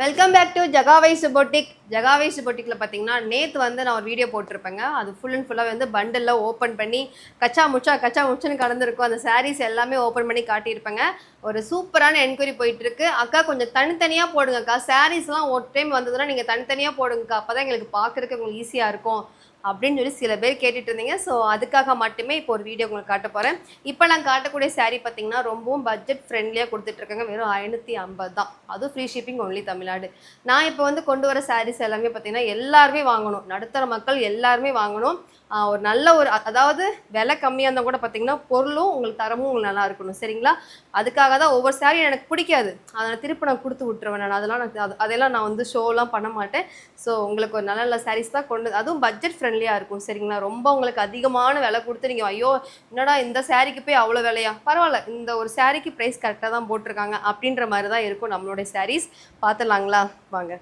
Welcome back to Jagavai boutique ஜகாவைஸ் சுபோட்டிக்கில் பார்த்தீங்கன்னா நேற்று வந்து நான் ஒரு வீடியோ போட்டிருப்பேங்க. அது ஃபுல் அண்ட் ஃபுல்லாக வந்து பண்டலில் ஓப்பன் பண்ணி கச்சா முச்சா கச்சா முச்சன்னு கலந்துருக்கும் அந்த சாரீஸ் எல்லாமே ஓப்பன் பண்ணி காட்டியிருப்பேங்க. ஒரு சூப்பரான என்கொயரி போயிட்டுருக்கு. அக்கா கொஞ்சம் தனித்தனியாக போடுங்கக்கா. சாரீஸ்லாம் ஒரு டைம் வந்ததுன்னா நீங்கள் தனித்தனியாக போடுங்கக்கா. அப்போ தான் எங்களுக்கு பார்க்குறதுக்கு உங்களுக்கு ஈஸியாக இருக்கும். அப்படின்னு சொல்லி சில பேர் கேட்டுட்டு இருந்தீங்க. ஸோ அதுக்காக மட்டுமே இப்போ ஒரு வீடியோ உங்களுக்கு காட்ட போகிறேன் இப்போ நான் காட்டக்கூடிய சாரீ பார்த்தீங்கன்னா ரொம்பவும் பட்ஜெட் ஃப்ரெண்ட்லியாக கொடுத்துட்ருக்காங்க வெறும் ஐநூற்றி ஐம்பது தான். அதுவும் ஃப்ரீ ஷிப்பிங் ஒன்லி தமிழ்நாடு. நான் இப்போ வந்து கொண்டு வர சாரீஸ் எல்லாமே பார்த்தீங்கன்னா எல்லாருமே வாங்கணும். நடுத்தர மக்கள் எல்லாருமே வாங்கணும். ஒரு நல்ல ஒரு அதாவது விலை கம்மியாக இருந்தால் கூட பார்த்தீங்கன்னா பொருளும் உங்களுக்கு தரமும் உங்களுக்கு நல்லா இருக்கணும். சரிங்களா? அதுக்காக தான் ஒவ்வொரு saree எனக்கு பிடிக்காது. அதை நான் திருப்பி நான் கொடுத்து விட்டுருவேன் நான். அதெல்லாம் நான் அது- அதெல்லாம் நான் வந்து ஷோலாம் பண்ண மாட்டேன். ஸோ உங்களுக்கு ஒரு நல்ல நல்ல சாரீஸ் தான் கொண்டு அதுவும் பட்ஜெட் ஃப்ரெண்ட் ஃப்ரெண்ட்லியாக இருக்கும். சரிங்களா? ரொம்ப உங்களுக்கு அதிகமான விலை கொடுத்து நீங்கள் ஐயோ என்னடா இந்த சாரிக்கு போய் அவ்வளோ விலையா? பரவாயில்ல. இந்த ஒரு சாரிக்கு ப்ரைஸ் கரெக்டாக தான் போட்டிருக்காங்க. அப்படின்ற மாதிரி தான் இருக்கும் நம்மளுடைய சாரீஸ் பார்த்துலாங்களா வாங்க.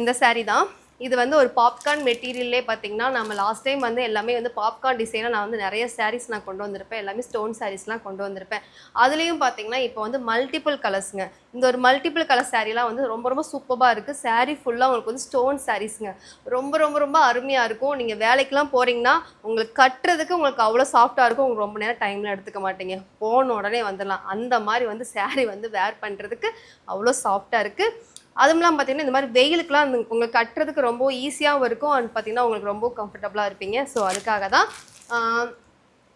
இந்த சாரீ தான் இது வந்து ஒரு பாப்கார்ன் மெட்டீரியல்லே பார்த்தீங்கன்னா நம்ம லாஸ்ட் டைம் வந்து எல்லாமே வந்து பாப்கார்ன் டிசைனாக நான் வந்து நிறைய சாரீஸ் நான் கொண்டு வந்திருப்பேன். எல்லாமே ஸ்டோன் சாரீஸ்லாம் கொண்டு வந்திருப்பேன். அதுலேயும் பார்த்தீங்கன்னா இப்போ வந்து மல்டிபிள் கலர்ஸுங்க இந்த ஒரு மல்டிபிள் கலர் சாரீலாம் வந்து ரொம்ப ரொம்ப சூப்பராக இருக்குது சாரீ ஃபுல்லாக உங்களுக்கு வந்து ஸ்டோன் சாரீஸுங்க ரொம்ப ரொம்ப ரொம்ப அருமையாக இருக்கும். நீங்கள் வேலைக்கெலாம் போகிறீங்கன்னா உங்களுக்கு கட்டுறதுக்கு உங்களுக்கு அவ்வளோ சாஃப்டாக இருக்கும். உங்களுக்கு ரொம்ப நேரம் டைமில் எடுத்துக்க மாட்டீங்க. போன உடனே வந்துடலாம். அந்த மாதிரி வந்து சாரீ வந்து வேர் பண்ணுறதுக்கு அவ்வளோ சாஃப்டாக இருக்குது அதுவும் இல்லாமல் பார்த்தீங்கன்னா இந்த மாதிரி வெயிலுக்குலாம் உங்களுக்கு கட்டுறதுக்கு ரொம்ப ஈஸியாகவும் இருக்கும். அண்ட் பார்த்தீங்கன்னா உங்களுக்கு ரொம்ப கம்ஃபர்டபுளாக இருப்பீங்க. ஸோ அதுக்காக தான்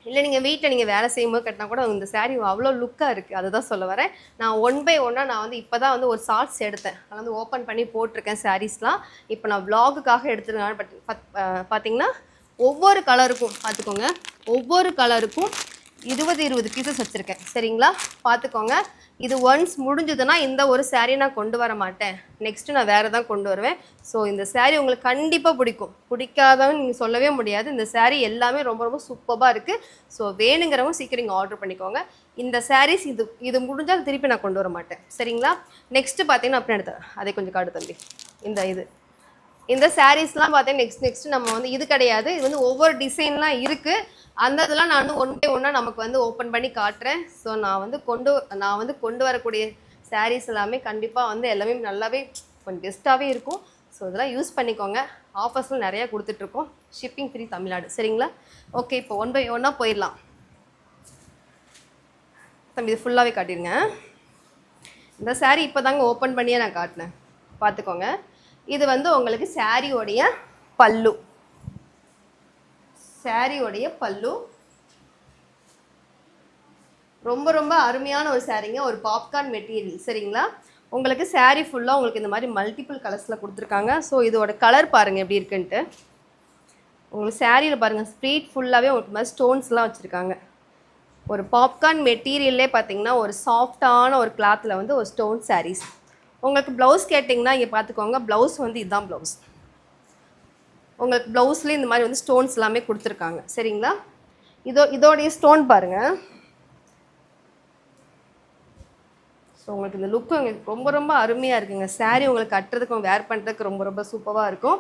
இல்லை நீங்கள் வீட்டில் நீங்கள் வேலை செய்யும்போது கட்டினா கூட இந்த சாரீ அவ்வளோ லுக்காக இருக்குது அதுதான் சொல்ல வரேன். நான் ஒன் பை ஒன்னாக நான் வந்து இப்போ தான் வந்து ஒரு ஷார்ட்ஸ் எடுத்தேன். அதை வந்து ஓப்பன் பண்ணி போட்டிருக்கேன் சாரீஸ்லாம் இப்போ நான் vlog-க்காக எடுத்துருக்கேன். பட் பத்- பார்த்தீங்கன்னா ஒவ்வொரு கலருக்கும் பார்த்துக்கோங்க ஒவ்வொரு கலருக்கும் இருபது இருபது பீசஸ் வச்சுருக்கேன். சரிங்களா? பார்த்துக்கோங்க இது ஒன்ஸ் முடிஞ்சதுன்னா இந்த ஒரு சாரீ நான் கொண்டு வர மாட்டேன். நெக்ஸ்ட்டு நான் வேறு தான் கொண்டு வருவேன். ஸோ இந்த சாரீ உங்களுக்கு கண்டிப்பாக பிடிக்கும். பிடிக்காதவன்னு நீங்கள் சொல்லவே முடியாது. இந்த சாரீ எல்லாமே ரொம்ப ரொம்ப சூப்பராக இருக்குது ஸோ வேணுங்கிறவங்க சீக்கிரம் நீங்கள் ஆர்டர் பண்ணிக்கோங்க. இந்த சாரீஸ் இது இது முடிஞ்சால் திருப்பி நான் கொண்டு வர மாட்டேன். சரிங்களா? நெக்ஸ்ட்டு பார்த்தீங்கன்னா அப்படின்னு எடுத்தேன் அதை கொஞ்சம் காடு தம்பி. இந்த இது. இந்த சாரீஸ்லாம் பார்த்தீங்கன்னா நெக்ஸ்ட் நெக்ஸ்ட் நம்ம வந்து இது கிடையாது. இது வந்து ஒவ்வொரு டிசைன்லாம் இருக்குது அந்த இதெல்லாம் நான் வந்து ஒன் பை ஒன்னாக நமக்கு வந்து ஓப்பன் பண்ணி காட்டுறேன். ஸோ நான் வந்து கொண்டு நான் வந்து கொண்டு வரக்கூடிய சாரீஸ் எல்லாமே கண்டிப்பாக வந்து எல்லாமே நல்லாவே கொஞ்சம் பெஸ்ட்டாகவே இருக்கும். ஸோ இதெல்லாம் யூஸ் பண்ணிக்கோங்க. ஆஃபர்ஸ்லாம் நிறையா கொடுத்துட்ருக்கோம். Shipping free Tamil Nadu. சரிங்களா? ஓகே இப்போ ஒன் பை ஒன்னாக போயிடலாம். தம்பி இது ஃபுல்லாகவே காட்டிடுங்க. இந்த சாரீ இப்போ தாங்க ஓப்பன் பண்ணியே நான் காட்டினேன். பார்த்துக்கோங்க. இது வந்து உங்களுக்கு சாரியோடைய பல்லு. சாரியோடைய பல்லு. ரொம்ப ரொம்ப அருமையான ஒரு சாரீங்க. ஒரு பாப்கார்ன் மெட்டீரியல் சரிங்களா? உங்களுக்கு saree ஃபுல்லாக உங்களுக்கு இந்த மாதிரி மல்டிபிள் கலர்ஸில் கொடுத்துருக்காங்க. ஸோ இதோட கலர் பாருங்கள் எப்படி இருக்குன்ட்டு. உங்களுக்கு சாரியில் பாருங்கள் ஸ்ப்ரீட் ஃபுல்லாகவே உங்களுக்கு மாதிரி ஸ்டோன்ஸ்லாம் வச்சுருக்காங்க. ஒரு பாப்கார்ன் மெட்டீரியல்லே பார்த்தீங்கன்னா ஒரு சாஃப்டான ஒரு கிளாத்தில் வந்து ஒரு ஸ்டோன் சாரீஸ் உங்களுக்கு ப்ளவுஸ் கேட்டிங்கன்னா இங்கே பார்த்துக்கோங்க ப்ளவுஸ் வந்து இதுதான் ப்ளவுஸ் உங்களுக்கு ப்ளவுஸ்லேயே இந்த மாதிரி வந்து ஸ்டோன்ஸ் எல்லாமே கொடுத்துருக்காங்க. சரிங்களா? இதோ இதோடைய ஸ்டோன் பாருங்கள் ஸோ உங்களுக்கு இந்த லுக்கு உங்களுக்கு ரொம்ப ரொம்ப அருமையாக இருக்குங்க. Saree உங்களுக்கு கட்டுறதுக்கும் வேர் பண்ணுறதுக்கு ரொம்ப ரொம்ப சூப்பராக இருக்கும்.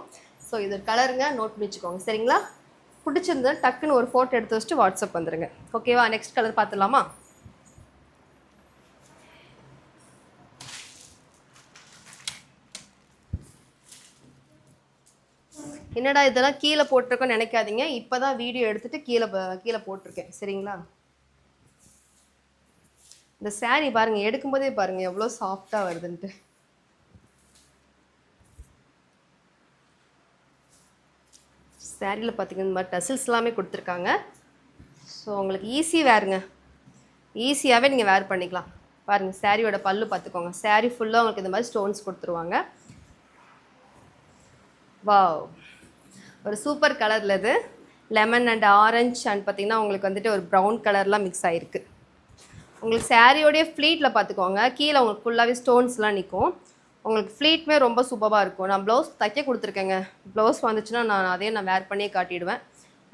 ஸோ இது கலருங்க நோட் பண்ணி வச்சுக்கோங்க. சரிங்களா? பிடிச்சிருந்தா டக்குன்னு ஒரு ஃபோட்டோ எடுத்து வச்சுட்டு வாட்ஸ்அப் வந்துடுங்க ஓகேவா நெக்ஸ்ட் கலர் பார்த்துலாமா என்னடா இதெல்லாம் கீழே போட்டிருக்கோன்னு நினைக்காதீங்க. இப்போ தான் வீடியோ எடுத்துட்டு கீழே கீழே போட்டிருக்கேன். சரிங்களா? இந்த சாரீ பாருங்கள் எடுக்கும்போதே பாருங்கள் எவ்வளோ சாஃப்டாக வருதுன்ட்டு. சாரியில் பார்த்தீங்கன்னா இந்த மாதிரி டசில்ஸ் எல்லாமே கொடுத்துருக்காங்க. ஸோ உங்களுக்கு ஈஸி வேறுங்க ஈஸியாகவே நீங்கள் வேர் பண்ணிக்கலாம். பாருங்கள் சாரியோட பல்லு பார்த்துக்கோங்க சேரீ ஃபுல்லாக உங்களுக்கு இந்த மாதிரி ஸ்டோன்ஸ் கொடுத்துருவாங்க. வாவ் ஒரு சூப்பர் கலரில் இது. லெமன் அண்ட் ஆரஞ்சு அண்ட் பார்த்தீங்கன்னா உங்களுக்கு வந்துட்டு ஒரு ப்ரௌன் கலர்லாம் மிக்ஸ் ஆகிருக்கு உங்களுக்கு சாரியோடைய ஃப்ளீட்டில் பார்த்துக்கோங்க கீழே உங்களுக்கு ஃபுல்லாகவே ஸ்டோன்ஸ்லாம் நிற்கும் உங்களுக்கு ஃப்ளீட்டுமே ரொம்ப சூப்பராக இருக்கும். நான் ப்ளவுஸ் தைக்க கொடுத்துருக்கேங்க. ப்ளவுஸ் வந்துச்சுன்னா நான் அதையும் நான் வேர் பண்ணியே காட்டிடுவேன்.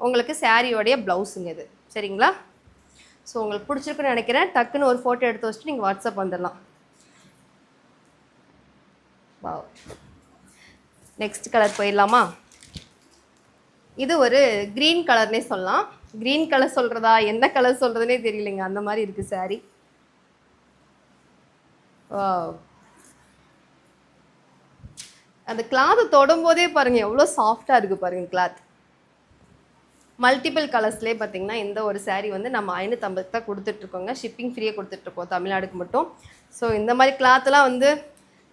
உங்களுக்கு சாரியோடைய ப்ளவுஸுங்க இது. சரிங்களா? ஸோ உங்களுக்கு பிடிச்சிருக்குன்னு நினைக்கிறேன். டக்குன்னு ஒரு ஃபோட்டோ எடுத்து வச்சுட்டு நீங்கள் வாட்ஸ்அப் வந்துடலாம். வாவ் நெக்ஸ்ட் கலர் போயிடலாமா? இது ஒரு க்ரீன் கலர்னே சொல்லலாம். க்ரீன் கலர் சொல்கிறதா என்ன கலர் சொல்கிறதுனே தெரியலைங்க. அந்த மாதிரி இருக்குது saree. ஓ அந்த கிளாத் தொடும்போதே பாருங்கள் எவ்வளோ சாஃப்டாக இருக்குது பாருங்கள் கிளாத் மல்டிபிள் கலர்ஸ்லேயே பார்த்தீங்கன்னா இந்த ஒரு சாரீ வந்து நம்ம ஐநூற்றம்பது தான் கொடுத்துட்ருக்கோங்க. ஷிப்பிங் ஃப்ரீயாக கொடுத்துட்ருக்கோம். தமிழ்நாடுக்கு மட்டும். ஸோ இந்த மாதிரி கிளாத்லாம் வந்து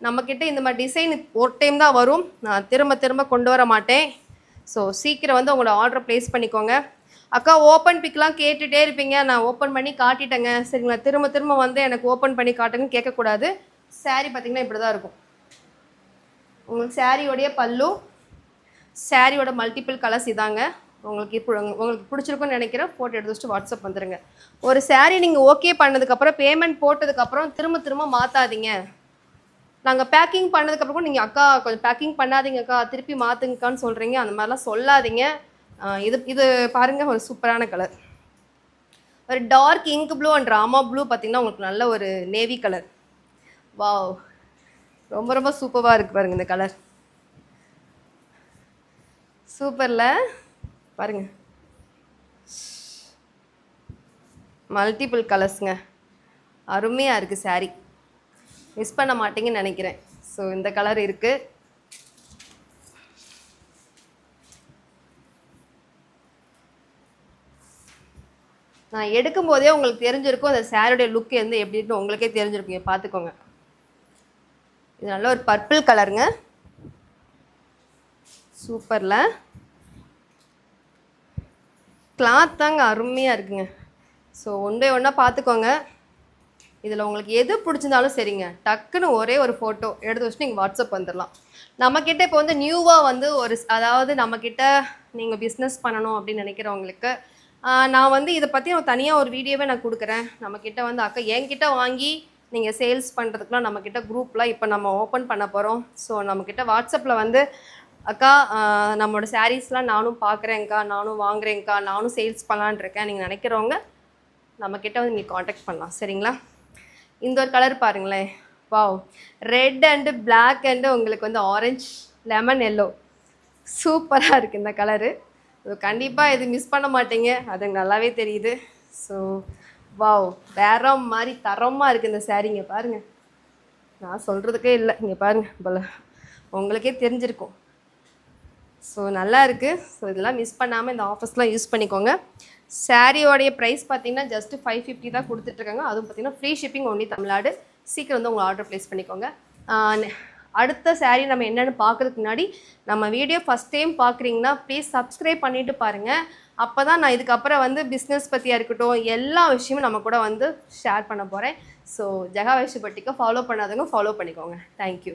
நம்மக்கிட்ட இந்த மாதிரி டிசைன் ஒரு டைம் தான் வரும். நான் திரும்ப திரும்ப கொண்டு வர மாட்டேன். ஸோ சீக்கிரம் வந்து உங்களோட ஆர்டரை ப்ளேஸ் பண்ணிக்கோங்க. அக்கா ஓப்பன் பிக்லாம் கேட்டுகிட்டே இருப்பீங்க. நான் ஓப்பன் பண்ணி காட்டிட்டேங்க. சரிங்களா திரும்ப திரும்ப வந்து எனக்கு ஓப்பன் பண்ணி காட்டுங்கன்னு கேட்கக்கூடாது. Saree பார்த்தீங்கன்னா இப்படி தான் இருக்கும். உங்களுக்கு சாரியோடைய பல்லு சாரியோட மல்டிபிள் கலர்ஸ் இதாங்க. உங்களுக்கு இப்போ உங்களுக்கு பிடிச்சிருக்குன்னு நினைக்கிறேன். ஃபோட்டோ எடுத்து வச்சுட்டு வாட்ஸ்அப் வந்துடுங்க ஒரு saree நீங்கள் ஓகே பண்ணதுக்கப்புறம் பேமெண்ட் போட்டதுக்கப்புறம் திரும்ப திரும்ப மாற்றாதீங்க நாங்கள் பேக்கிங் பண்ணதுக்கப்புறம் கூட நீங்கள் அக்கா கொஞ்சம் பேக்கிங் பண்ணாதீங்கக்கா திருப்பி மாற்றுங்கக்கான்னு சொல்கிறீங்க அந்த மாதிரிலாம் சொல்லாதீங்க. இது இது பாருங்கள் ஒரு சூப்பரான கலர் ஒரு dark ink blue and Rama blue பார்த்தீங்கன்னா உங்களுக்கு நல்ல ஒரு நேவி கலர் வாவ் ரொம்ப ரொம்ப சூப்பராக இருக்குது பாருங்க இந்த கலர் சூப்பரில் பாருங்கள் மல்டிபிள் கலர்ஸுங்க அருமையாக இருக்குது சாரீ மிஸ் பண்ண மாட்டீங்கன்னு நினைக்கிறேன். ஸோ இந்த கலர் இருக்குது நான் எடுக்கும் போதே உங்களுக்கு தெரிஞ்சிருக்கும் அந்த சேருடைய லுக் வந்து எப்படின்னு உங்களுக்கே தெரிஞ்சிருக்கும். பார்த்துக்கோங்க இது நல்ல ஒரு பர்பிள் கலருங்க சூப்பரில் கிளாத் தாங்க அருமையாக இருக்குங்க. ஸோ ஒன் ஒன்றா பார்த்துக்கோங்க இதில் உங்களுக்கு எது பிடிச்சிருந்தாலும் சரிங்க. டக்குன்னு ஒரே ஒரு ஃபோட்டோ எடுத்து வச்சுட்டு நீங்கள் வாட்ஸ்அப் வந்துடலாம் நம்மக்கிட்ட இப்போ வந்து நியூவாக வந்து ஒரு அதாவது நம்மக்கிட்ட நீங்கள் பிஸ்னஸ் பண்ணணும் அப்படின்னு நினைக்கிறவங்களுக்கு நான் வந்து இதை பற்றி நான் தனியாக ஒரு வீடியோவே நான் கொடுக்குறேன். நம்மக்கிட்ட வந்து அக்கா என்கிட்ட வாங்கி நீங்கள் சேல்ஸ் பண்ணுறதுக்குலாம் நம்மக்கிட்ட குரூப்லாம் இப்போ நம்ம ஓப்பன் பண்ண போகிறோம் ஸோ நம்மக்கிட்ட வாட்ஸ்அப்பில் வந்து அக்கா நம்மளோட சாரீஸ்லாம் நானும் பார்க்குறேன்க்கா நானும் வாங்குறேங்க்கா நானும் சேல்ஸ் பண்ணலான் இருக்கேன். நீங்கள் நினைக்கிறவங்க நம்மக்கிட்ட வந்து நீங்கள் காண்டாக்ட் பண்ணலாம். சரிங்களா? இந்த ஒரு கலர் பாருங்களேன். Wow red and black and உங்களுக்கு வந்து ஆரஞ்ச் லெமன் எல்லோ சூப்பராக இருக்குது இந்த கலரு. ஸோ கண்டிப்பாக இது மிஸ் பண்ண மாட்டீங்க. அது நல்லாவே தெரியுது. ஸோ வாவ் வேற மாதிரி தரமாக இருக்குது இந்த சாரீங்க பாருங்கள் நான் சொல்கிறதுக்கே இல்லை. இங்கே பாருங்கள் போல். உங்களுக்கே தெரிஞ்சிருக்கும். ஸோ நல்லா இருக்குது ஸோ இதெல்லாம் மிஸ் பண்ணாமல் இந்த ஆஃபர்ஸ்லாம் யூஸ் பண்ணிக்கோங்க. சாரியோடைய ப்ரைஸ் பார்த்தீங்கன்னா ஜஸ்ட் ஃபைவ் ஃபிஃப்டி தான் கொடுத்துட்ருக்காங்க அதுவும் பார்த்தீங்கன்னா ஃப்ரீ ஷிப்பிங் ஒன்லி தமிழ்நாடு. சீக்கிரம் வந்து உங்கள் ஆர்டர் ப்ளேஸ் பண்ணிக்கோங்க. அடுத்த சாரீ நம்ம என்னென்னு பார்க்கறதுக்கு முன்னாடி நம்ம வீடியோ ஃபஸ்ட் டைம் பார்க்குறீங்கன்னா ப்ளீஸ் சப்ஸ்கிரைப் பண்ணிவிட்டு பாருங்கள் அப்போ தான் நான் இதுக்கப்புறம் வந்து பிஸ்னஸ் பற்றியாக இருக்கட்டும் எல்லா விஷயமும் நம்ம கூட வந்து ஷேர் பண்ண போகிறேன் ஸோ ஜெகா வைஷு பட்டிக்கு ஃபாலோ பண்ணாதவங்க ஃபாலோ பண்ணிக்கோங்க. தேங்க்யூ